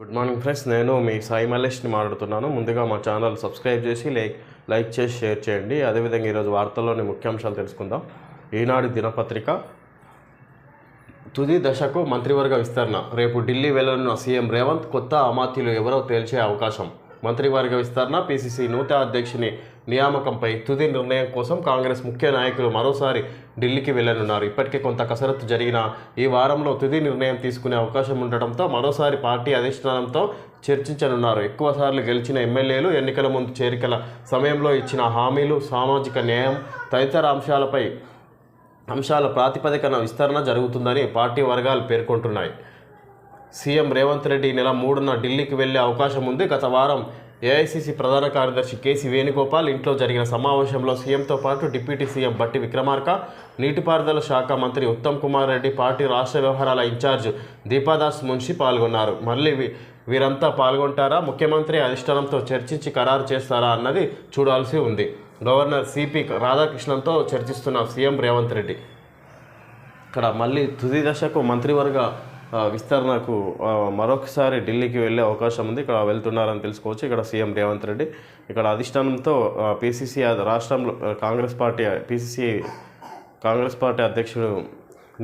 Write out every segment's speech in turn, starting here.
Good morning friends నేను మీ సాయి మల్లేష్ని మాట్లాడుతున్నాను. ముందుగా మా ఛానల్ సబ్స్క్రైబ్ చేసి లైక్ లైక్ చేసి షేర్ చేయండి. అదేవిధంగా ఈరోజు వార్తల్లోని ముఖ్యాంశాలు తెలుసుకుందాం. ఈనాడు దినపత్రిక తుది దశకు మంత్రివర్గ విస్తరణ. రేపు ఢిల్లీ వెళ్ళనున్న సీఎం రేవంత్ కొత్త అమాత్యులు ఎవరో తేల్చే అవకాశం. మంత్రివర్గ విస్తరణ పీసీసీ నూతన అధ్యక్షుని నియామకంపై తుది నిర్ణయం కోసం కాంగ్రెస్ ముఖ్య నాయకులు మరోసారి ఢిల్లీకి వెళ్ళనున్నారు. ఇప్పటికే కొంత కసరత్తు జరిగిన ఈ వారంలో తుది నిర్ణయం తీసుకునే అవకాశం ఉండటంతో మరోసారి పార్టీ అధిష్టానంతో చర్చించనున్నారు. ఎక్కువసార్లు గెలిచిన ఎమ్మెల్యేలు ఎన్నికల ముందు చేరికల సమయంలో ఇచ్చిన హామీలు సామాజిక న్యాయం తదితర అంశాలపై అంశాల ప్రాతిపదికన విస్తరణ జరుగుతుందని పార్టీ వర్గాలు పేర్కొంటున్నాయి. సీఎం రేవంత్ రెడ్డి నెల మూడున ఢిల్లీకి వెళ్ళే అవకాశం ఉంది. గత వారం ఏఐసీసీ ప్రధాన కార్యదర్శి కేసీ వేణుగోపాల్ ఇంట్లో జరిగిన సమావేశంలో సీఎంతో పాటు డిప్యూటీ సీఎం బట్టి విక్రమార్క నీటిపారుదల శాఖ మంత్రి ఉత్తమ్ కుమార్ రెడ్డి పార్టీ రాష్ట్ర వ్యవహారాల ఇన్ఛార్జ్ దీపాదాస్ మున్షి పాల్గొన్నారు. మళ్ళీ వీ- వీరంతా పాల్గొంటారా? ముఖ్యమంత్రి అధిష్టానంతో చర్చించి ఖరారు చేస్తారా అన్నది చూడాల్సి ఉంది. గవర్నర్ సిపి రాధాకృష్ణన్తో చర్చిస్తున్న సీఎం రేవంత్ రెడ్డి. ఇక్కడ మళ్ళీ తుది దశకు మంత్రివర్గ విస్తరణకు మరొకసారి ఢిల్లీకి వెళ్ళే అవకాశం ఉంది. ఇక్కడ వెళ్తున్నారని తెలుసుకోవచ్చు. ఇక్కడ సీఎం రేవంత్ రెడ్డి ఇక్కడ అధిష్టానంతో పిసిసి రాష్ట్రంలో Congress party PCC Congress party అధ్యక్షుడు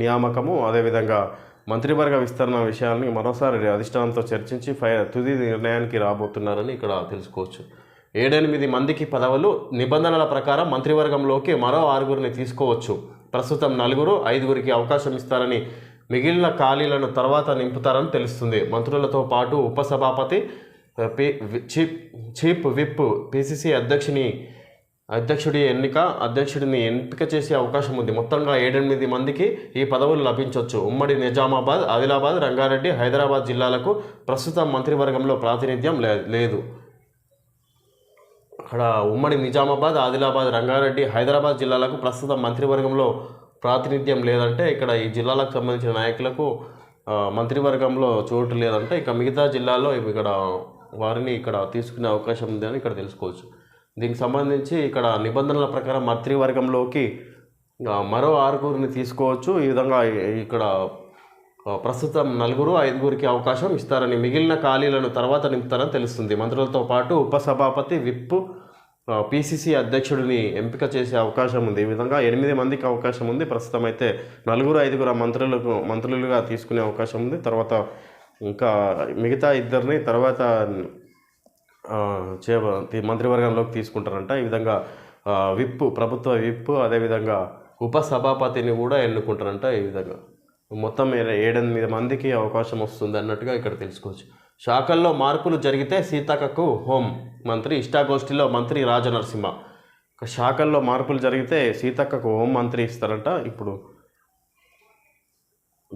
నియామకము అదేవిధంగా మంత్రివర్గ విస్తరణ విషయాన్ని మరోసారి అధిష్టానంతో చర్చించి ఫై తుది నిర్ణయానికి రాబోతున్నారని ఇక్కడ తెలుసుకోవచ్చు. ఏడెనిమిది మందికి పదవులు నిబంధనల ప్రకారం మంత్రివర్గంలోకి మరో ఆరుగురిని తీసుకోవచ్చు. ప్రస్తుతం నలుగురు ఐదుగురికి అవకాశం ఇస్తారని మిగిలిన ఖాళీలను తర్వాత నింపుతారని తెలుస్తుంది. మంత్రులతో పాటు ఉపసభాపతి P chief chief whip PCC అధ్యక్షుని అధ్యక్షుడి ఎన్నిక అధ్యక్షుడిని ఎంపిక చేసే అవకాశం ఉంది. మొత్తంగా ఏడెనిమిది మందికి ఈ పదవులు లభించవచ్చు ఉమ్మడి నిజామాబాద్ ఆదిలాబాద్ రంగారెడ్డి హైదరాబాద్ జిల్లాలకు ప్రస్తుతం మంత్రివర్గంలో ప్రాతినిధ్యం లే- లేదు. అక్కడ ఉమ్మడి నిజామాబాద్ ఆదిలాబాద్ రంగారెడ్డి హైదరాబాద్ జిల్లాలకు ప్రస్తుతం మంత్రివర్గంలో ప్రాతినిధ్యం లేదంటే ఇక్కడ ఈ జిల్లాలకు సంబంధించిన నాయకులకు మంత్రివర్గంలో చోటు లేదంటే ఇక మిగతా జిల్లాలో ఇవి ఇక్కడ వారిని ఇక్కడ తీసుకునే అవకాశం ఉంది అని ఇక్కడ తెలుసుకోవచ్చు. దీనికి సంబంధించి ఇక్కడ నిబంధనల ప్రకారం మంత్రివర్గంలోకి మరో ఆరుగురిని తీసుకోవచ్చు. ఈ విధంగా ఇక్కడ ప్రస్తుతం నలుగురు ఐదుగురికి అవకాశం ఇస్తారని మిగిలిన ఖాళీలను తర్వాత నింపుతారని తెలుస్తుంది. మంత్రులతో పాటు ఉపసభాపతి విప్ పిసిసి అధ్యక్షుడిని ఎంపిక చేసే అవకాశం ఉంది. ఈ విధంగా ఎనిమిది మందికి అవకాశం ఉంది. ప్రస్తుతం అయితే నలుగురు ఐదుగురు మంత్రులకు మంత్రులుగా తీసుకునే అవకాశం ఉంది. తర్వాత ఇంకా మిగతా ఇద్దరిని తర్వాత చే మంత్రివర్గంలోకి తీసుకుంటారంట. ఈ విధంగా విప్ ప్రభుత్వ విప్ అదేవిధంగా ఉపసభాపతిని కూడా ఎన్నుకుంటారంట. ఈ విధంగా మొత్తం ఏడెనిమిది మందికి అవకాశం వస్తుంది అన్నట్టుగా ఇక్కడ తెలుసుకోవచ్చు. శాఖల్లో మార్పులు జరిగితే సీతక్కకు హోం. మంత్రి ఇష్టాగోష్ఠిలో మంత్రి రాజనరసింహ. శాఖల్లో మార్పులు జరిగితే సీతక్కకు హోం మంత్రి ఇస్తారంట. ఇప్పుడు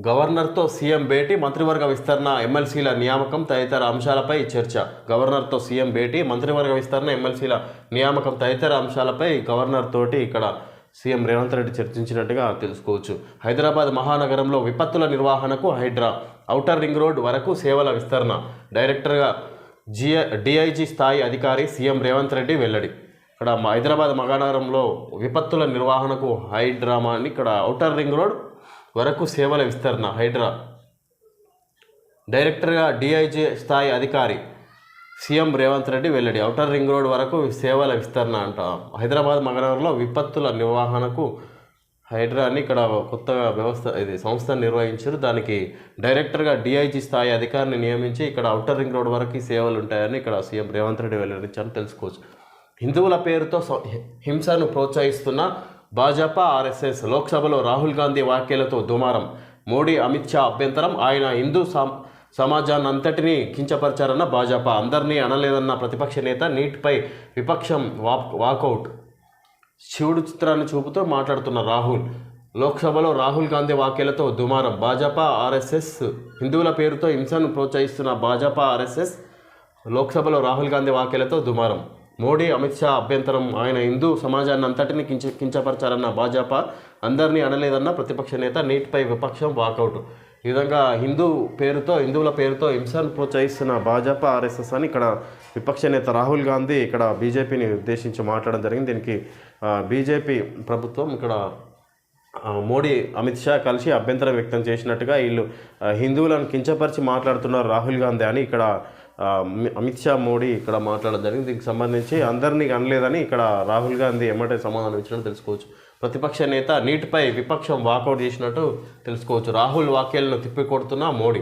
గవర్నర్తో సీఎం భేటీ మంత్రివర్గ విస్తరణ ఎమ్మెల్సీల నియామకం తదితర అంశాలపై చర్చ. గవర్నర్తో సీఎం భేటీ మంత్రివర్గ విస్తరణ ఎమ్మెల్సీల నియామకం తదితర అంశాలపై గవర్నర్ తోటి ఇక్కడ సీఎం రేవంత్ రెడ్డి చర్చించినట్టుగా తెలుసుకోవచ్చు. హైదరాబాద్ మహానగరంలో విపత్తుల నిర్వహణకు హైడ్రా ఔటర్ రింగ్ రోడ్ వరకు సేవల విస్తరణ డైరెక్టర్గా జిఐ డిఐజీ స్థాయి అధికారి సీఎం రేవంత్ రెడ్డి వెల్లడి. ఇక్కడ హైదరాబాద్ మహానగరంలో విపత్తుల నిర్వహణకు హైడ్రామా అని ఇక్కడ ఔటర్ రింగ్ రోడ్ వరకు సేవల విస్తరణ హైడ్రా. డైరెక్టర్గా డిఐజీ స్థాయి అధికారి సీఎం రేవంత్ రెడ్డి వెల్లడి. ఔటర్ రింగ్ రోడ్ వరకు సేవల విస్తరణ అంట. హైదరాబాద్ మహానగరంలో విపత్తుల నిర్వహణకు హైడ్రా అని ఇక్కడ కొత్తగా వ్యవస్థ ఇది సంస్థ నిర్వహించారు. దానికి డైరెక్టర్గా డిఐజీ స్థాయి అధికారిని నియమించి ఇక్కడ ఔటర్ రింగ్ రోడ్ వరకు సేవలు ఉంటాయని ఇక్కడ సీఎం రేవంత్ రెడ్డి వెల్లడించారని తెలుసుకోవచ్చు. హిందువుల పేరుతో హింసను ప్రోత్సహిస్తున్న భాజపా ఆర్ఎస్ఎస్ లోక్సభలో రాహుల్ గాంధీ వ్యాఖ్యలతో దుమారం. మోడీ అమిత్ షా అభ్యంతరం. ఆయన హిందూ సమ సమాజాన్ని అంతటినీ కించపరిచారన్న భాజపా. అందరినీ అనలేదన్న ప్రతిపక్ష నేత నీటిపై విపక్షం వాక్ వాకౌట్ శివుడు చిత్రాన్ని చూపుతూ మాట్లాడుతున్న రాహుల్. లోక్సభలో రాహుల్ గాంధీ వ్యాఖ్యలతో దుమారం. భాజపా ఆర్ఎస్ఎస్ హిందువుల పేరుతో హింసను ప్రోత్సహిస్తున్న భాజపా ఆర్ఎస్ఎస్ లోక్సభలో రాహుల్ గాంధీ వ్యాఖ్యలతో దుమారం. మోడీ అమిత్ షా అభ్యంతరం. ఆయన హిందూ సమాజాన్ని అంతటిని కించ కించపరచాలన్న భాజపా. అందరినీ అనలేదన్న ప్రతిపక్ష నేత నీటిపై విపక్షం వాకౌట్. ఈ విధంగా హిందూ పేరుతో హిందువుల పేరుతో హింసను ప్రోత్సహిస్తున్న భాజపా ఆర్ఎస్ఎస్ అని ఇక్కడ విపక్ష నేత రాహుల్ గాంధీ ఇక్కడ బీజేపీని ఉద్దేశించి మాట్లాడడం జరిగింది. దీనికి బీజేపీ ప్రభుత్వం ఇక్కడ మోడీ అమిత్ షా కలిసి అభ్యంతరం వ్యక్తం చేసినట్టుగా వీళ్ళు హిందువులను కించపరిచి మాట్లాడుతున్నారు రాహుల్ గాంధీ అని ఇక్కడ అమిత్ షా మోడీ ఇక్కడ మాట్లాడడం జరిగింది. దీనికి సంబంధించి అందరినీ అనలేదని ఇక్కడ రాహుల్ గాంధీ ఎమ్మటే సమాధానం ఇచ్చినట్టు తెలుసుకోవచ్చు. ప్రతిపక్ష నేత నీటిపై విపక్షం వాకౌట్ చేసినట్టు తెలుసుకోవచ్చు. రాహుల్ వాక్యాలను తిప్పికొడుతున్న మోడీ.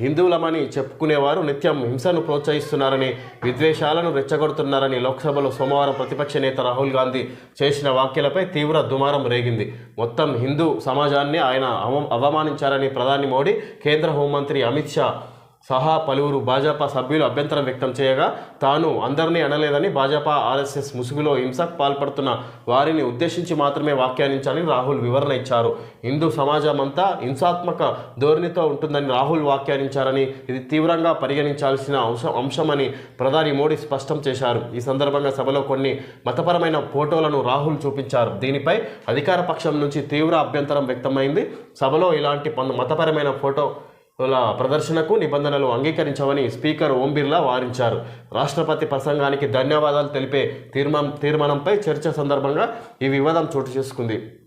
హిందువులమని చెప్పుకునేవారు నిత్యం హింసను ప్రోత్సహిస్తున్నారని విద్వేషాలను రెచ్చగొడుతున్నారని లోక్సభలో సోమవారం ప్రతిపక్ష నేత రాహుల్ గాంధీ చేసిన వ్యాఖ్యలపై తీవ్ర దుమారం రేగింది. మొత్తం హిందూ సమాజాన్ని ఆయన అవ- అవమానించారని ప్రధాని మోడీ కేంద్ర హోంమంత్రి అమిత్ షా సహా పలువురు భాజపా సభ్యులు అభ్యంతరం వ్యక్తం చేయగా తాను అందరినీ అనలేదని భాజపా ఆర్ఎస్ఎస్ ముసుగులో హింసకు పాల్పడుతున్న వారిని ఉద్దేశించి మాత్రమే వ్యాఖ్యానించాలని రాహుల్ వివరణ ఇచ్చారు. హిందూ సమాజం అంతా హింసాత్మక ధోరణితో ఉంటుందని రాహుల్ వ్యాఖ్యానించారని ఇది తీవ్రంగా పరిగణించాల్సిన అంశం అంశమని ప్రధాని మోడీ స్పష్టం చేశారు. ఈ సందర్భంగా సభలో కొన్ని మతపరమైన ఫోటోలను రాహుల్ చూపించారు. దీనిపై అధికార పక్షం నుంచి తీవ్ర అభ్యంతరం వ్యక్తమైంది. సభలో ఇలాంటి పన్- మతపరమైన ఫోటో ప్రదర్శనకు నిబంధనలు అంగీకరించవని స్పీకర్ ఓం బిర్లా వారించారు. రాష్ట్రపతి ప్రసంగానికి ధన్యవాదాలు తెలిపే తీర్మానం తీర్మానంపై చర్చ సందర్భంగా ఈ వివాదం చోటు చేసుకుంది.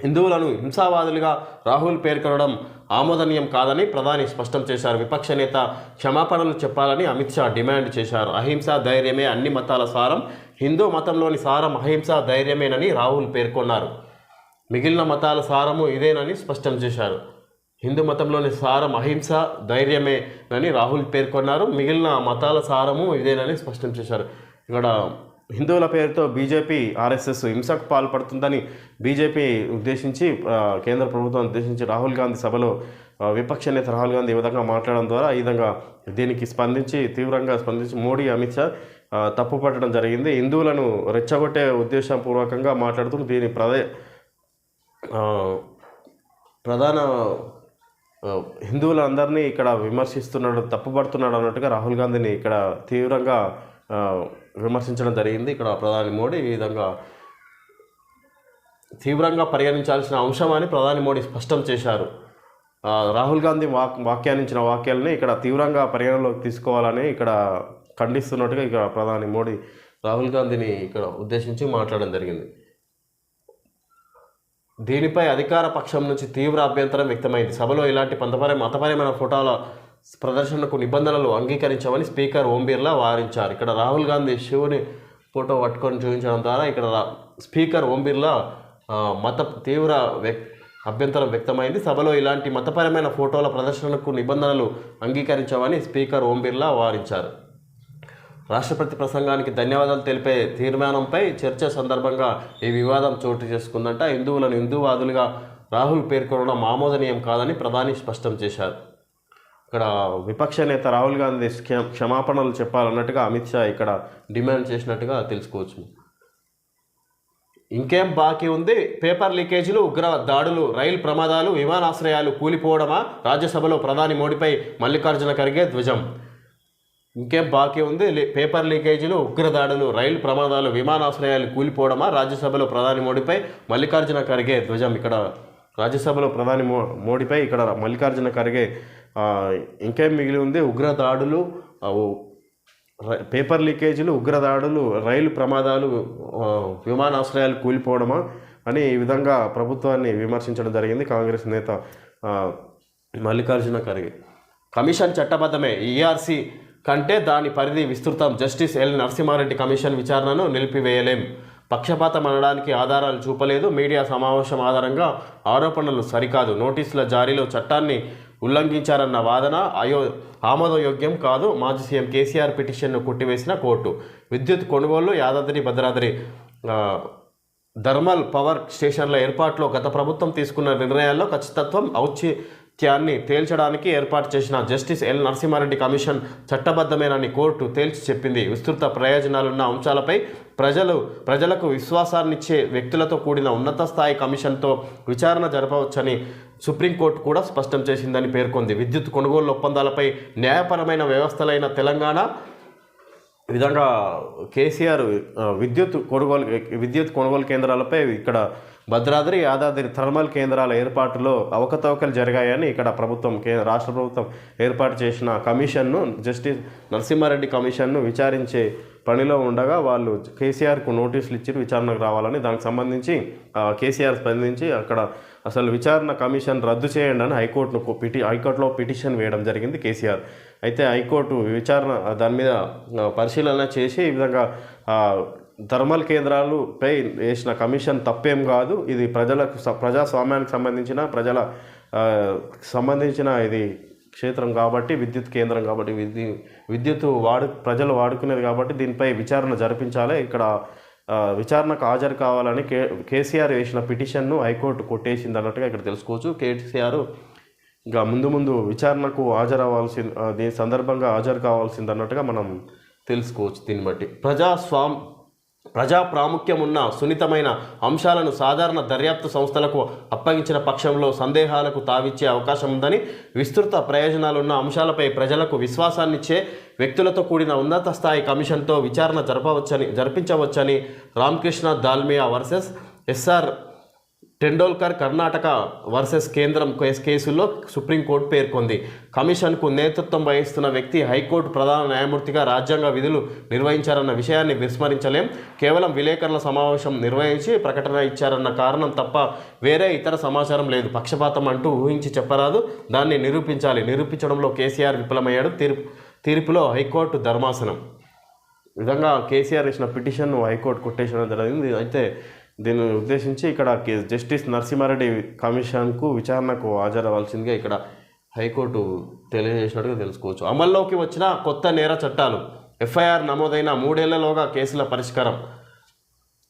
హిందువులను హింసావాదులుగా రాహుల్ పేర్కొనడం ఆమోదనీయం కాదని ప్రధాని స్పష్టం చేశారు. విపక్ష నేత క్షమాపణలు చెప్పాలని అమిత్ షా డిమాండ్ చేశారు. అహింస ధైర్యమే అన్ని మతాల సారం హిందూ మతంలోని సారం అహింస ధైర్యమేనని రాహుల్ పేర్కొన్నారు. మిగిలిన మతాల సారము ఇదేనని స్పష్టం చేశారు. హిందూ మతంలోని సారం అహింస ధైర్యమేనని రాహుల్ పేర్కొన్నారు. మిగిలిన మతాల సారము ఇదేనని స్పష్టం చేశారు. ఇక్కడ హిందువుల పేరుతో బీజేపీ ఆర్ఎస్ఎస్ హింసకు పాల్పడుతుందని బీజేపీ ఉద్దేశించి కేంద్ర ప్రభుత్వం ఉద్దేశించి రాహుల్ గాంధీ సభలో విపక్ష నేత రాహుల్ గాంధీ ఈ విధంగా మాట్లాడడం ద్వారా ఈ విధంగా దీనికి స్పందించి తీవ్రంగా స్పందించి మోడీ అమిత్ షా తప్పు తప్పుపట్టడం జరిగింది. హిందువులను రెచ్చగొట్టే ఉద్దేశపూర్వకంగా మాట్లాడుతూ దీని ప్రదే ప్రధాన హిందువులందరినీ ఇక్కడ విమర్శిస్తున్నాడు తప్పుపడుతున్నాడు అన్నట్టుగా రాహుల్ గాంధీని ఇక్కడ తీవ్రంగా విమర్శించడం జరిగింది. ఇక్కడ ప్రధాని మోడీ ఈ విధంగా తీవ్రంగా పరిగణించాల్సిన అంశం అని ప్రధాని మోడీ స్పష్టం చేశారు. రాహుల్ గాంధీ వాక్ వ్యాఖ్యానించిన వాక్యాలని ఇక్కడ తీవ్రంగా పరిగణలోకి తీసుకోవాలని ఇక్కడ ఖండిస్తున్నట్టుగా ఇక్కడ ప్రధాని మోడీ రాహుల్ గాంధీని ఇక్కడ ఉద్దేశించి మాట్లాడడం జరిగింది. దీనిపై అధికార పక్షం నుంచి తీవ్ర అభ్యంతరం వ్యక్తమైంది. సభలో ఇలాంటి పంతపర మతపరమైన ఫోటోల ప్రదర్శనకు నిబంధనలు అంగీకరించమని స్పీకర్ ఓం బిర్లా వారించారు. ఇక్కడ రాహుల్ గాంధీ శివుని ఫోటో పట్టుకొని చూపించడం ద్వారా ఇక్కడ స్పీకర్ ఓం బిర్లా మత తీవ్ర వ్యక్ అభ్యంతరం వ్యక్తమైంది. సభలో ఇలాంటి మతపరమైన ఫోటోల ప్రదర్శనకు నిబంధనలు అంగీకరించమని స్పీకర్ ఓం బిర్లా వారించారు. రాష్ట్రపతి ప్రసంగానికి ధన్యవాదాలు తెలిపే తీర్మానంపై చర్చ సందర్భంగా ఈ వివాదం చోటు చేసుకుందంట. హిందువులను హిందూవాదులుగా రాహుల్ పేర్కొనడం ఆమోదనీయం కాదని ప్రధాని స్పష్టం చేశారు. ఇక్కడ విపక్ష నేత రాహుల్ గాంధీ క్ష- క్షమాపణలు చెప్పాలన్నట్టుగా అమిత్ షా ఇక్కడ డిమాండ్ చేసినట్టుగా తెలుసుకోవచ్చు. ఇంకేం బాకీ ఉంది? పేపర్ లీకేజీలు ఉగ్ర దాడులు రైలు ప్రమాదాలు విమానాశ్రయాలు కూలిపోవడమా? రాజ్యసభలో ప్రధాని మోడీపై మల్లికార్జున ఖర్గే ధ్వజం. ఇంకేం బాకీ ఉంది? లే- పేపర్ లీకేజీలు ఉగ్రదాడులు రైలు ప్రమాదాలు విమానాశ్రయాలు కూలిపోవడమా? రాజ్యసభలో ప్రధాని మోడీపై మల్లికార్జున ఖర్గే ధ్వజం ఇక్కడ రాజ్యసభలో ప్రధాని మో మోడీపై ఇక్కడ మల్లికార్జున ఖర్గే ఇంకేం మిగిలి ఉంది? ఉగ్రదాడులు పేపర్ లీకేజీలు ఉగ్రదాడులు రైలు ప్రమాదాలు విమానాశ్రయాలు కూలిపోవడమా? అని ఈ విధంగా ప్రభుత్వాన్ని విమర్శించడం జరిగింది కాంగ్రెస్ నేత మల్లికార్జున ఖర్గే. కమిషన్ చట్టబద్ధమే. ఈఆర్సీ కంటే దాని పరిధి విస్తృతం. Justice L. నరసింహారెడ్డి కమిషన్ విచారణను నిలిపివేయలేం. పక్షపాతం అనడానికి ఆధారాలు చూపలేదు. మీడియా సమావేశం ఆధారంగా ఆరోపణలు సరికాదు. నోటీసుల జారీలో చట్టాన్ని ఉల్లంఘించారన్న వాదన అయో ఆమోదయోగ్యం కాదు. మాజీ సీఎం కేసీఆర్ పిటిషన్ను కొట్టివేసిన కోర్టు. విద్యుత్ కొనుగోలు యాదాద్రి భద్రాద్రి థర్మల్ పవర్ స్టేషన్ల ఏర్పాటులో గత ప్రభుత్వం తీసుకున్న నిర్ణయాల్లో ఖచ్చితత్వం ఔచిత్యాన్ని తేల్చడానికి ఏర్పాటు చేసిన జస్టిస్ ఎల్ నరసింహారెడ్డి కమిషన్ చట్టబద్ధమేనని కోర్టు తేల్చి చెప్పింది. విస్తృత ప్రయోజనాలున్న అంశాలపై ప్రజలు ప్రజలకు విశ్వాసాన్నిచ్చే వ్యక్తులతో కూడిన ఉన్నత స్థాయి కమిషన్తో విచారణ జరపవచ్చని సుప్రీంకోర్టు కూడా స్పష్టం చేసిందని పేర్కొంది. విద్యుత్ కొనుగోలు ఒప్పందాలపై న్యాయపరమైన వ్యవస్థలైన తెలంగాణ విధంగా కేసీఆర్ విద్యుత్ కొనుగోలు విద్యుత్ కొనుగోలు కేంద్రాలపై ఇక్కడ భద్రాద్రి యాదాద్రి థర్మల్ కేంద్రాల ఏర్పాటులో అవకతవకలు జరిగాయని ఇక్కడ ప్రభుత్వం కేంద్ర రాష్ట్ర ప్రభుత్వం ఏర్పాటు చేసిన కమిషన్ను జస్టిస్ నరసింహారెడ్డి కమిషన్ను విచారించే పనిలో ఉండగా వాళ్ళు కేసీఆర్కు నోటీసులు ఇచ్చి విచారణకు రావాలని దానికి సంబంధించి కేసీఆర్ స్పందించి అక్కడ అసలు విచారణ కమిషన్ రద్దు చేయండి అని హైకోర్టును పిటి హైకోర్టులో పిటిషన్ వేయడం జరిగింది కేసీఆర్. అయితే హైకోర్టు విచారణ దాని మీద పరిశీలన చేసి ఈ విధంగా ఆ, థర్మల్ కేంద్రాలపై వేసిన కమిషన్ తప్పేం కాదు. ఇది ప్రజలకు ప్రజాస్వామ్యానికి సంబంధించిన ప్రజల సంబంధించిన ఇది క్షేత్రం కాబట్టి విద్యుత్ కేంద్రం కాబట్టి విద్యు విద్యుత్ వాడు ప్రజలు వాడుకునేది కాబట్టి దీనిపై విచారణ జరిపించాలి. ఇక్కడ విచారణకు హాజరు కావాలని కే కేసీఆర్ వేసిన పిటిషన్ను హైకోర్టు కొట్టేసింది అన్నట్టుగా ఇక్కడ తెలుసుకోవచ్చు. కేసీఆర్ ఇంకా ముందు ముందు విచారణకు హాజరవ్వాల్సి దీని సందర్భంగా హాజరు కావాల్సింది అన్నట్టుగా మనం తెలుసుకోవచ్చు దీన్ని బట్టి. ప్రజాస్వామ్ ప్రజా ప్రాముఖ్యం ఉన్న సున్నితమైన అంశాలను సాధారణ దర్యాప్తు సంస్థలకు అప్పగించిన పక్షంలో సందేహాలకు తావిచ్చే అవకాశం ఉందని విస్తృత ప్రయోజనాలున్న అంశాలపై ప్రజలకు విశ్వాసాన్నిచ్చే వ్యక్తులతో కూడిన ఉన్నత స్థాయి కమిషన్తో విచారణ జరపవచ్చని జరిపించవచ్చని Ramakrishna Dalmia versus SR Tendolkar Karnataka versus కేంద్రం కేసుల్లో సుప్రీంకోర్టు పేర్కొంది. కమిషన్కు నేతృత్వం వహిస్తున్న వ్యక్తి హైకోర్టు ప్రధాన న్యాయమూర్తిగా రాజ్యాంగ విధులు నిర్వహించారన్న విషయాన్ని విస్మరించలేం. కేవలం విలేకరుల సమావేశం నిర్వహించి ప్రకటన ఇచ్చారన్న కారణం తప్ప వేరే ఇతర సమాచారం లేదు. పక్షపాతం అంటూ ఊహించి చెప్పరాదు. దాన్ని నిరూపించాలి. నిరూపించడంలో కేసీఆర్ విఫలమయ్యాడు. తీర్పు తీర్పులో హైకోర్టు ధర్మాసనం. విధంగా కేసీఆర్ ఇచ్చిన పిటిషన్ను హైకోర్టు కొట్టేసిన జరిగింది. అయితే దీనిని ఉద్దేశించి ఇక్కడ కే- జస్టిస్ నరసింహారెడ్డి కమిషన్కు విచారణకు హాజరవలసిందిగా ఇక్కడ హైకోర్టు తెలియజేసినట్టుగా తెలుసుకోవచ్చు. అమల్లోకి వచ్చిన కొత్త నేర చట్టాలు ఎఫ్ఐఆర్ నమోదైన మూడేళ్ళలోగా కేసుల పరిష్కారం.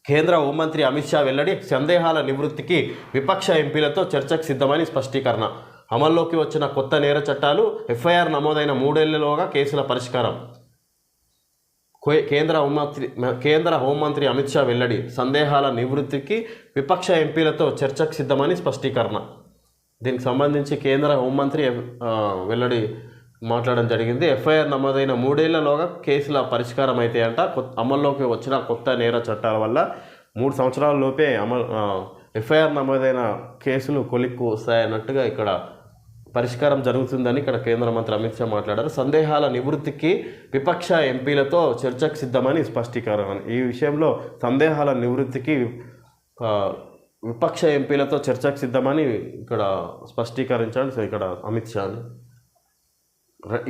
కేంద్ర హోంమంత్రి అమిత్ షా వెల్లడి సందేహాల నివృత్తికి విపక్ష ఎంపీలతో చర్చకు సిద్ధమని స్పష్టీకరణ. అమల్లోకి వచ్చిన కొత్త నేర చట్టాలు ఎఫ్ఐఆర్ నమోదైన మూడేళ్ళలోగా కేసుల పరిష్కారం. కేంద్ర హోంమంత్రి కేంద్ర హోంమంత్రి అమిత్ షా వెల్లడి సందేహాల నివృత్తికి విపక్ష ఎంపీలతో చర్చకు సిద్ధమని స్పష్టీకరణ. దీనికి సంబంధించి కేంద్ర హోంమంత్రి వెల్లడి మాట్లాడడం జరిగింది. ఎఫ్ఐఆర్ నమోదైన మూడేళ్ళలోగా కేసుల పరిష్కారం అయితే అంట కొత్త అమల్లోకి వచ్చిన కొత్త నేర చట్టాల వల్ల మూడు సంవత్సరాల లోపే అమలు ఎఫ్ఐఆర్ నమోదైన కేసులు కొలిక్కు వస్తాయన్నట్టుగా ఇక్కడ పరిష్కారం జరుగుతుందని ఇక్కడ కేంద్ర మంత్రి అమిత్ షా మాట్లాడారు. సందేహాల నివృత్తికి విపక్ష ఎంపీలతో చర్చకు సిద్ధమని స్పష్టీకరణ. ఈ విషయంలో సందేహాల నివృత్తికి విపక్ష ఎంపీలతో చర్చకు సిద్ధమని ఇక్కడ స్పష్టీకరించాడు. ఇక్కడ అమిత్ షాని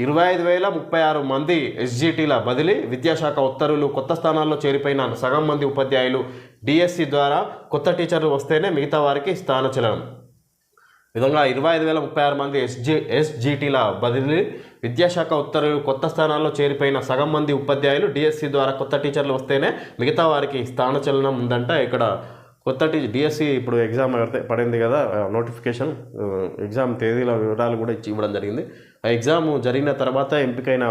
ఇరవై ఐదు వేల ముప్పై ఆరు మంది ఎస్జిటీల బదిలీ విద్యాశాఖ ఉత్తర్వులు కొత్త స్థానాల్లో చేరిపోయిన సగం మంది ఉపాధ్యాయులు డిఎస్సి ద్వారా కొత్త టీచర్లు వస్తేనే మిగతా వారికి స్థానచలనం విధంగా ఇరవై ఐదు వేల ముప్పై ఆరు మంది ఎస్జి ఎస్జిటిల బదిలీ విద్యాశాఖ ఉత్తర్వులు కొత్త స్థానాల్లో చేరిపోయిన సగం మంది ఉపాధ్యాయులు డిఎస్సి ద్వారా కొత్త టీచర్లు వస్తేనే మిగతా వారికి స్థానచలనం ఉందంట. ఇక్కడ కొత్త టీ డిఎస్సి ఇప్పుడు ఎగ్జామ్ పడితే పడింది కదా నోటిఫికేషన్ ఎగ్జామ్ తేదీల వివరాలు కూడా ఇచ్చి ఇవ్వడం జరిగింది. ఆ ఎగ్జామ్ జరిగిన తర్వాత ఎంపికైన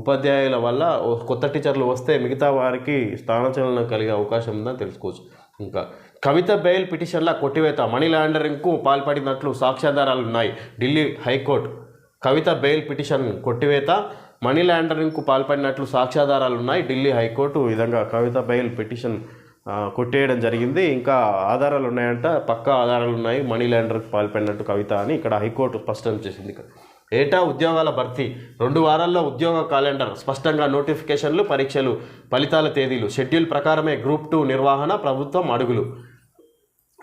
ఉపాధ్యాయుల వల్ల కొత్త టీచర్లు వస్తే మిగతా వారికి స్థానచలనం కలిగే అవకాశం ఉందని తెలుసుకోవచ్చు. ఇంకా కవిత బెయిల్ పిటిషన్ల కొట్టివేత మనీ లాండరింగ్కు పాల్పడినట్లు సాక్ష్యాధారాలు ఉన్నాయి Delhi high court Kavitha bail petition కొట్టివేత money లాండరింగ్కు పాల్పడినట్లు సాక్ష్యాధారాలు ఉన్నాయి ఢిల్లీ హైకోర్టు విధంగా కవిత బెయిల్ పిటిషన్ కొట్టేయడం జరిగింది. ఇంకా ఆధారాలు ఉన్నాయంట పక్కా ఆధారాలు ఉన్నాయి మనీ లాండర్కి పాల్పడినట్టు కవిత అని ఇక్కడ హైకోర్టు స్పష్టం చేసింది. ఏటా ఉద్యోగాల భర్తీ? రెండు వారాల్లో ఉద్యోగ క్యాలెండర్ స్పష్టంగా నోటిఫికేషన్లు పరీక్షలు ఫలితాల తేదీలు షెడ్యూల్ ప్రకారమే గ్రూప్ టూ నిర్వహణ ప్రభుత్వం అడుగులు.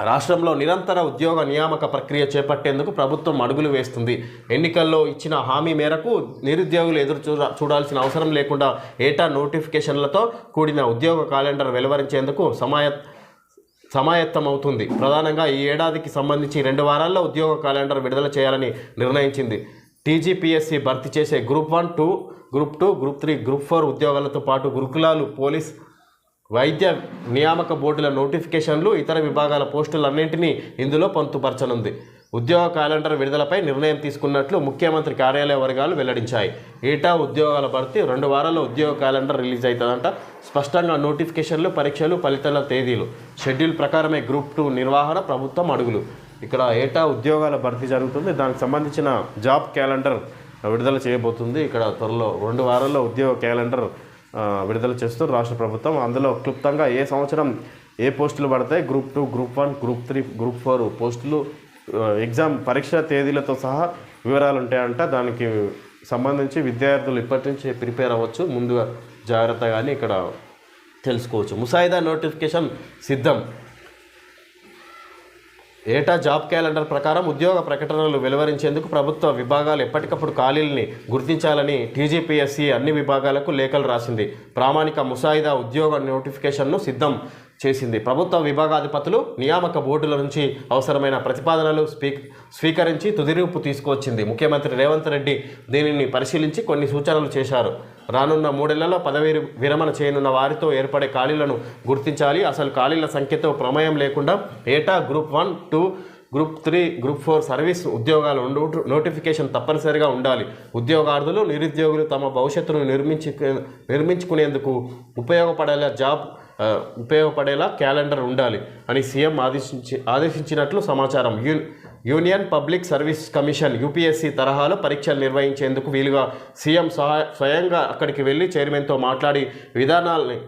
రాష్ట్రంలో నిరంతర ఉద్యోగ నియామక ప్రక్రియ చేపట్టేందుకు ప్రభుత్వం అడుగులు వేస్తుంది. ఎన్నికల్లో ఇచ్చిన హామీ మేరకు నిరుద్యోగులు ఎదురు చూడాల్సిన అవసరం లేకుండా ఏటా నోటిఫికేషన్లతో కూడిన ఉద్యోగ క్యాలెండర్ వెలువరించేందుకు సమాయ సమాయత్తమవుతుంది. ప్రధానంగా ఈ ఏడాదికి సంబంధించి రెండు వారాల్లో ఉద్యోగ క్యాలెండర్ విడుదల చేయాలని నిర్ణయించింది. టీజీపీఎస్సీ భర్తీ చేసే group one two group two group three group four ఉద్యోగాలతో పాటు గురుకులాలు పోలీస్ వైద్య నియామక బోర్డుల నోటిఫికేషన్లు ఇతర విభాగాల పోస్టులన్నింటినీ ఇందులో పొందుపరచనుంది. ఉద్యోగ క్యాలెండర్ విడుదలపై నిర్ణయం తీసుకున్నట్లు ముఖ్యమంత్రి కార్యాలయ వర్గాలు వెల్లడించాయి. ఏటా ఉద్యోగాల భర్తీ రెండు వారాల్లో ఉద్యోగ క్యాలెండర్ రిలీజ్ అవుతుందంట స్పష్టంగా నోటిఫికేషన్లు పరీక్షలు ఫలితాల తేదీలు. షెడ్యూల్ ప్రకారమే గ్రూప్ టూ నిర్వహణ ప్రభుత్వం అడుగులు. ఇక్కడ ఏటా ఉద్యోగాల భర్తీ జరుగుతుంది దానికి సంబంధించిన జాబ్ క్యాలెండర్ విడుదల చేయబోతుంది. ఇక్కడ త్వరలో రెండు వారాల్లో ఉద్యోగ క్యాలెండర్ విడుదల చేస్తూ రాష్ట్ర ప్రభుత్వం అందులో క్లుప్తంగా ఏ సంవత్సరం ఏ పోస్టులు పడతాయి? Group two group one group three group four పోస్టులు ఎగ్జామ్ పరీక్ష తేదీలతో సహా వివరాలు ఉంటాయంట. దానికి సంబంధించి విద్యార్థులు ఇప్పటి నుంచి ప్రిపేర్ అవ్వచ్చు. ముందుగా జాగ్రత్తగా అని ఇక్కడ తెలుసుకోవచ్చు. ముసాయిదా నోటిఫికేషన్ సిద్ధం. ఏటా జాబ్ క్యాలెండర్ ప్రకారం ఉద్యోగ ప్రకటనలు వెలువరించేందుకు ప్రభుత్వ విభాగాలు ఎప్పటికప్పుడు ఖాళీలని గుర్తించాలని టీజీపీఎస్సీ అన్ని విభాగాలకు లేఖలు రాసింది. ప్రామాణిక ముసాయిదా ఉద్యోగ నోటిఫికేషన్ను సిద్ధం చేసింది. ప్రభుత్వ విభాగాధిపతులు నియామక బోర్డుల నుంచి అవసరమైన ప్రతిపాదనలు స్వీ స్వీకరించి తుదిరూపు తీసుకువచ్చింది. ముఖ్యమంత్రి రేవంత్ రెడ్డి దీనిని పరిశీలించి కొన్ని సూచనలు చేశారు. రానున్న మూడేళ్ళలో పదవి విరమణ చేయనున్న వారితో ఏర్పడే ఖాళీలను గుర్తించాలి. అసలు ఖాళీల సంఖ్యతో ప్రమేయం లేకుండా ఏటా group one two group three group four service ఉద్యోగాలు నోటు- నోటిఫికేషన్ తప్పనిసరిగా ఉండాలి. ఉద్యోగార్థులు నిరుద్యోగులు తమ భవిష్యత్తును నిర్మించు నిర్మించుకునేందుకు ఉపయోగపడేలా జాబ్ ఉపయోగపడేలా క్యాలెండర్ ఉండాలి అని సీఎం ఆదేశించి ఆదేశించినట్లు సమాచారం. You union public service commission UPSC తరహాలో పరీక్షలు నిర్వహించేందుకు వీలుగా సీఎం సహాయ స్వయంగా అక్కడికి వెళ్ళి చైర్మన్తో మాట్లాడి విధానాల్ని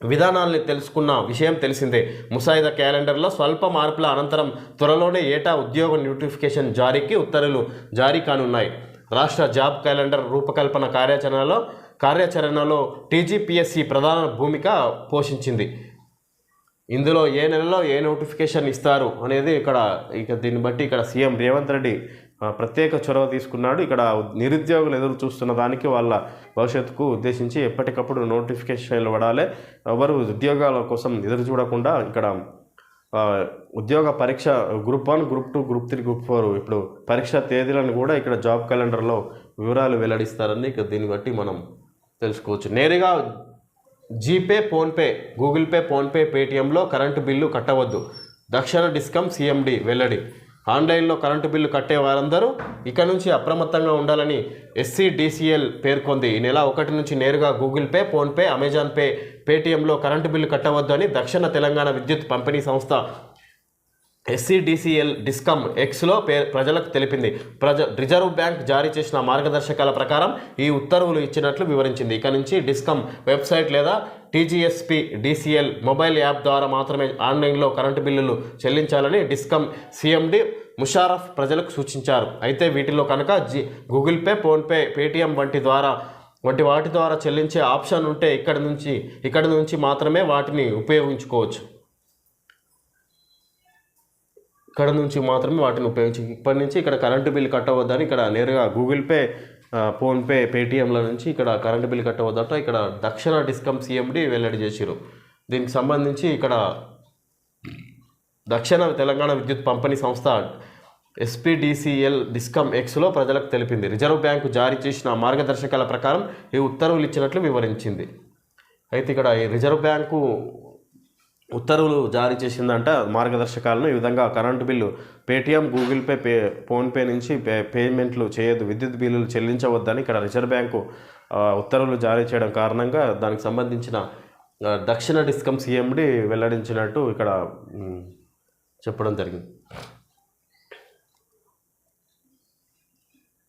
విధానాల్ని తెలుసుకున్న విషయం తెలిసిందే. ముసాయిదా క్యాలెండర్లో స్వల్ప మార్పుల అనంతరం త్వరలోనే ఏటా ఉద్యోగ నోటిఫికేషన్ జారీకి ఉత్తర్వులు జారీ కానున్నాయి. రాష్ట్ర జాబ్ క్యాలెండర్ రూపకల్పన కార్యాచరణలో కార్యాచరణలో టీజీపీఎస్సీ ప్రధాన భూమిక పోషించింది. ఇందులో ఏ నెలలో ఏ నోటిఫికేషన్ ఇస్తారు అనేది ఇక్కడ ఇక దీన్ని బట్టి ఇక్కడ సీఎం రేవంత్ రెడ్డి ప్రత్యేక చొరవ తీసుకున్నాడు. ఇక్కడ నిరుద్యోగులు ఎదురు చూస్తున్న దానికి వాళ్ళ భవిష్యత్తుకు ఉద్దేశించి ఎప్పటికప్పుడు నోటిఫికేషన్లు ఇవ్వడాలి ఎవరు ఉద్యోగాల కోసం ఎదురు చూడకుండా ఇక్కడ ఉద్యోగ పరీక్ష group one group two group three group four ఇప్పుడు పరీక్ష తేదీలను కూడా ఇక్కడ జాబ్ క్యాలెండర్లో వివరాలు వెల్లడిస్తారని ఇక దీన్ని బట్టి మనం తెలుసుకోవచ్చు. నేరుగా GPay PhonePe Google Pay PhonePe పేటిఎంలో current bill కట్టవద్దు. దక్షిణ డిస్కమ్ సిఎండి వెల్లడి. ఆన్లైన్లో కరెంటు బిల్లు కట్టే వారందరూ ఇక నుంచి అప్రమత్తంగా ఉండాలని ఎస్సీడీసీఎల్ పేర్కొంది. ఈ నెల ఒకటి నుంచి నేరుగా Google Pay PhonePe Amazon Pay పేటిఎంలో current bill కట్టవద్దు అని దక్షిణ తెలంగాణ విద్యుత్ పంపిణీ సంస్థ ఎస్సీడీసీఎల్ డిస్కమ్ ఎక్స్లో పే ప్రజలకు తెలిపింది. ప్రజ రిజర్వ్ బ్యాంక్ జారీ చేసిన మార్గదర్శకాల ప్రకారం ఈ ఉత్తర్వులు ఇచ్చినట్లు వివరించింది. ఇక నుంచి డిస్కమ్ వెబ్సైట్ లేదా టీజీఎస్పీ డీసీఎల్ మొబైల్ యాప్ ద్వారా మాత్రమే ఆన్లైన్లో కరెంటు బిల్లులు చెల్లించాలని డిస్కమ్ సీఎండి ముషారఫ్ ప్రజలకు సూచించారు. అయితే వీటిలో కనుక G Google Pay PhonePe Paytm వంటి ద్వారా వంటి వాటి ద్వారా చెల్లించే ఆప్షన్ ఉంటే ఇక్కడ నుంచి ఇక్కడ నుంచి మాత్రమే వాటిని ఉపయోగించుకోవచ్చు. ఇక్కడ నుంచి మాత్రమే వాటిని ఉపయోగించి ఇప్పటి నుంచి ఇక్కడ కరెంటు బిల్ కట్టవద్దని ఇక్కడ నేరుగా గూగుల్ పే ఫోన్పే పేటిఎంల నుంచి ఇక్కడ కరెంటు బిల్ కట్టవద్దట. ఇక్కడ దక్షిణ డిస్కమ్ సీఎండి వెల్లడి చేసిరు దీనికి సంబంధించి ఇక్కడ దక్షిణ తెలంగాణ విద్యుత్ పంపిణీ సంస్థ ఎస్పీడీసీఎల్ డిస్కమ్ ఎక్స్లో ప్రజలకు తెలిపింది. రిజర్వ్ బ్యాంకు జారీ చేసిన మార్గదర్శకాల ప్రకారం ఈ ఉత్తర్వులు ఇచ్చినట్లు వివరించింది. అయితే ఇక్కడ ఈ రిజర్వ్ బ్యాంకు ఉత్తర్వులు జారీ చేసిందంట మార్గదర్శకాలను. ఈ విధంగా current bill Paytm Google Pay pay PhonePe నుంచి పే పేమెంట్లు చేయొద్దు. విద్యుత్ బిల్లులు చెల్లించవద్దని ఇక్కడ రిజర్వ్ బ్యాంకు ఉత్తర్వులు జారీ చేయడం కారణంగా దానికి సంబంధించిన దక్షిణ డిస్కమ్ సీఎండి వెల్లడించినట్టు ఇక్కడ చెప్పడం జరిగింది.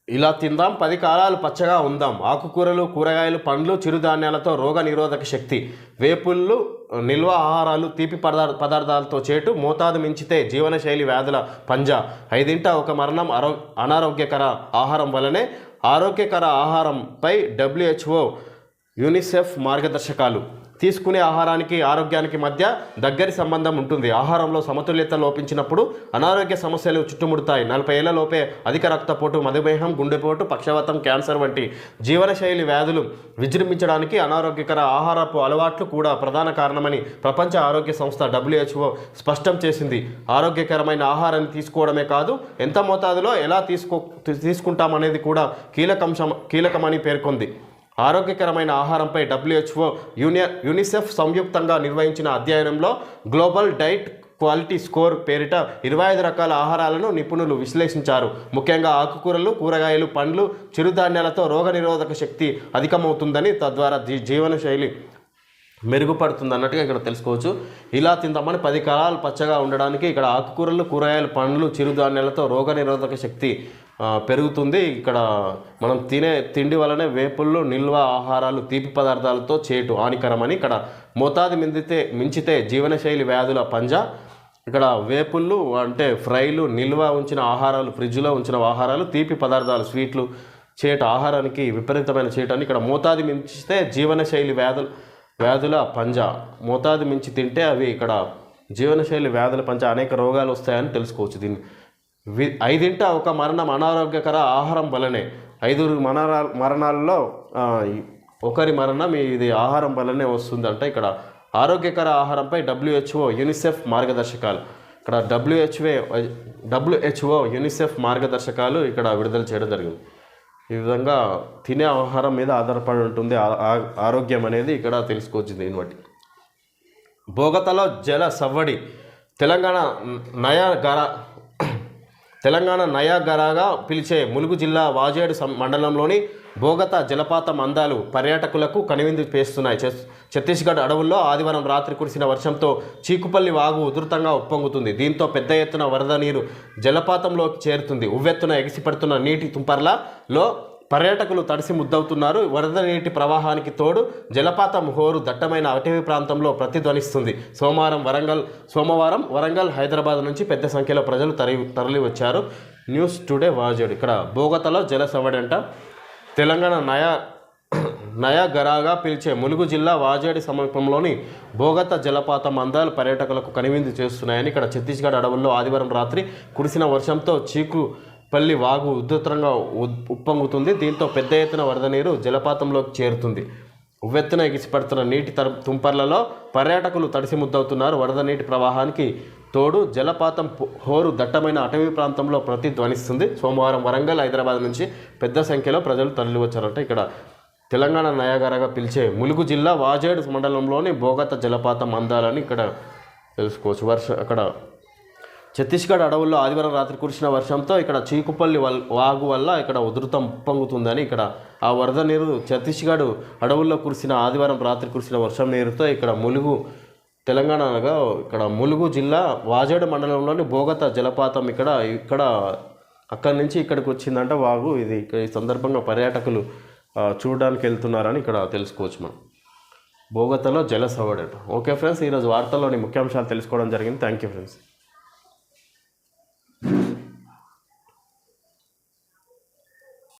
ఇలా తిందాం పది కాలాలు పచ్చగా ఉందాం. ఆకుకూరలు కూరగాయలు పండ్లు చిరుధాన్యాలతో రోగ నిరోధక శక్తి. వేపుళ్ళు నిల్వ ఆహారాలు తీపి పదార్ పదార్థాలతో చేటు మోతాదు మించితే జీవనశైలి వ్యాధుల పంజా. ఐదింట ఒక మరణం అరో అనారోగ్యకర ఆహారం వలనే ఆరోగ్యకర ఆహారంపై డబ్ల్యూహెచ్ఓ యూనిసెఫ్ మార్గదర్శకాలు. తీసుకునే ఆహారానికి ఆరోగ్యానికి మధ్య దగ్గరి సంబంధం ఉంటుంది. ఆహారంలో సమతుల్యత లోపించినప్పుడు అనారోగ్య సమస్యలు చుట్టుముడతాయి. నలభై ఏళ్ళ లోపే అధిక రక్తపోటు మధుమేహం గుండెపోటు పక్షవాతం క్యాన్సర్ వంటి జీవనశైలి వ్యాధులు విజృంభించడానికి అనారోగ్యకర ఆహారపు అలవాట్లు కూడా ప్రధాన కారణమని ప్రపంచ ఆరోగ్య సంస్థ డబ్ల్యూహెచ్ఓ స్పష్టం చేసింది. ఆరోగ్యకరమైన ఆహారాన్ని తీసుకోవడమే కాదు ఎంత మోతాదులో ఎలా తీసుకో తీసుకుంటామనేది కూడా కీలకంశం కీలకమని పేర్కొంది. ఆరోగ్యకరమైన ఆహారంపై డబ్ల్యూహెచ్ఓ యూనియన్ యూనిసెఫ్ సంయుక్తంగా నిర్వహించిన అధ్యయనంలో గ్లోబల్ డైట్ క్వాలిటీ స్కోర్ పేరిట ఇరవై ఐదు రకాల ఆహారాలను నిపుణులు విశ్లేషించారు. ముఖ్యంగా ఆకుకూరలు కూరగాయలు పండ్లు చిరుధాన్యాలతో రోగనిరోధక శక్తి అధికమవుతుందని తద్వారా జీ జీవనశైలి మెరుగుపడుతుంది అన్నట్టుగా ఇక్కడ తెలుసుకోవచ్చు. ఇలా తిందామని పది కాలాలు పచ్చగా ఉండడానికి ఇక్కడ ఆకుకూరలు కూరగాయలు పండ్లు చిరుధాన్యాలతో రోగనిరోధక శక్తి పెరుగుతుంది. ఇక్కడ మనం తినే తిండి వలనే వేపుళ్ళు నిల్వ ఆహారాలు తీపి పదార్థాలతో చేటు హానికరమని ఇక్కడ మోతాదు మిందితే మించితే జీవనశైలి వ్యాధుల పంజా. ఇక్కడ వేపుళ్ళు అంటే ఫ్రైలు నిల్వ ఉంచిన ఆహారాలు ఫ్రిడ్జ్లో ఉంచిన ఆహారాలు తీపి పదార్థాలు స్వీట్లు చేటు ఆహారానికి విపరీతమైన చేయటాన్ని ఇక్కడ మోతాది మించితే జీవనశైలి వ్యాధులు వ్యాధుల పంజా. మోతాదు మించి తింటే అవి ఇక్కడ జీవనశైలి వ్యాధుల పంజా అనేక రోగాలు వస్తాయని తెలుసుకోవచ్చు. దీన్ని వి ఐదింట ఒక మరణం అనారోగ్యకర ఆహారం వలనే ఐదుగురు మరణా మరణాల్లో ఒకరి మరణం ఇది ఆహారం వల్లనే వస్తుందంట. ఇక్కడ ఆరోగ్యకర ఆహారంపై డబ్ల్యూహెచ్ఓ యూనిసెఫ్ మార్గదర్శకాలు. ఇక్కడ డబ్ల్యూహెచ్ఓ డబ్ల్యూహెచ్ఓ యూనిసెఫ్ మార్గదర్శకాలు ఇక్కడ విడుదల చేయడం జరిగింది. ఈ విధంగా తినే ఆహారం మీద ఆధారపడి ఉంటుంది. ఆ- ఆరోగ్యం అనేది ఇక్కడ తెలుసుకోవచ్చు దీన్ని బట్టి బోగతలో జల సవ్వడి తెలంగాణ నయాగర తెలంగాణ నయాగరాగా పిలిచే ములుగు జిల్లా వాజేడు మండలంలోని బోగత జలపాతం అందాలు పర్యాటకులకు కనువిందు చేస్తున్నాయి ఛత్తీస్గఢ్ అడవుల్లో ఆదివారం రాత్రి కురిసిన వర్షంతో చీకుపల్లి వాగు ఉధృతంగా ఉప్పొంగుతుంది. దీంతో పెద్ద ఎత్తున వరద నీరు జలపాతంలోకి చేరుతుంది. ఉవ్వెత్తున ఎగిసిపడుతున్న నీటి తుంపర్లలో పర్యాటకులు తడిసి ముద్దవుతున్నారు. వరద నీటి ప్రవాహానికి తోడు జలపాతం హోరు దట్టమైన అటవీ ప్రాంతంలో ప్రతిధ్వనిస్తుంది. సోమవారం వరంగల్ సోమవారం వరంగల్ హైదరాబాద్ నుంచి పెద్ద సంఖ్యలో ప్రజలు తరలి తరలి వచ్చారు న్యూస్ టుడే వాజేడు. ఇక్కడ బోగతలో జల సవడంట. తెలంగాణ నయా నయాగరాగా పిలిచే ములుగు జిల్లా వాజేడి సమీపంలోని భోగత జలపాతం అందాలు పర్యాటకులకు కనువిందు చేస్తున్నాయని ఇక్కడ ఛత్తీస్గఢ్ అడవుల్లో ఆదివారం రాత్రి కురిసిన వర్షంతో చీకు పల్లి వాగు ఉధృతంగా ఉప్పొంగుతుంది. దీంతో పెద్ద ఎత్తున వరద నీరు జలపాతంలోకి చేరుతుంది. ఉవ్వెత్తున ఎగిసిపడుతున్న నీటి తర తుంపర్లలో పర్యాటకులు తడిసి ముద్దవుతున్నారు. వరద నీటి ప్రవాహానికి తోడు జలపాతం హోరు దట్టమైన అటవీ ప్రాంతంలో ప్రతిధ్వనిస్తుంది సోమవారం వరంగల్ హైదరాబాద్ నుంచి పెద్ద సంఖ్యలో ప్రజలు తరలివచ్చారంటే. ఇక్కడ తెలంగాణ నయాగరగా పిలిచే ములుగు జిల్లా వాజేడు మండలంలోని బోగత జలపాతం అందాలని ఇక్కడ తెలుసుకోవచ్చు. వర్ష అక్కడ ఛత్తీస్గఢ్ అడవుల్లో ఆదివారం రాత్రి కురిసిన వర్షంతో ఇక్కడ చీకుపల్లి వల్ వాగు వల్ల ఇక్కడ ఉధృతం పొంగుతుందని ఇక్కడ ఆ వరద నీరు ఛత్తీస్గఢ్ అడవుల్లో కురిసిన ఆదివారం రాత్రి కురిసిన వర్షం నీరుతో ఇక్కడ ములుగు తెలంగాణ అనగా ఇక్కడ ములుగు జిల్లా వాజేడు మండలంలోని బోగత జలపాతం ఇక్కడ ఇక్కడ అక్కడి నుంచి ఇక్కడికి వచ్చిందంట వాగు. ఇది ఇక్కడ ఈ సందర్భంగా పర్యాటకులు చూడడానికి వెళ్తున్నారని ఇక్కడ తెలుసుకోవచ్చు మనం. భోగతలో జల సవడట ఓకే ఫ్రెండ్స్ ఈరోజు వార్తల్లోని ముఖ్యాంశాలు తెలుసుకోవడం జరిగింది. Thank you friends. Thank you.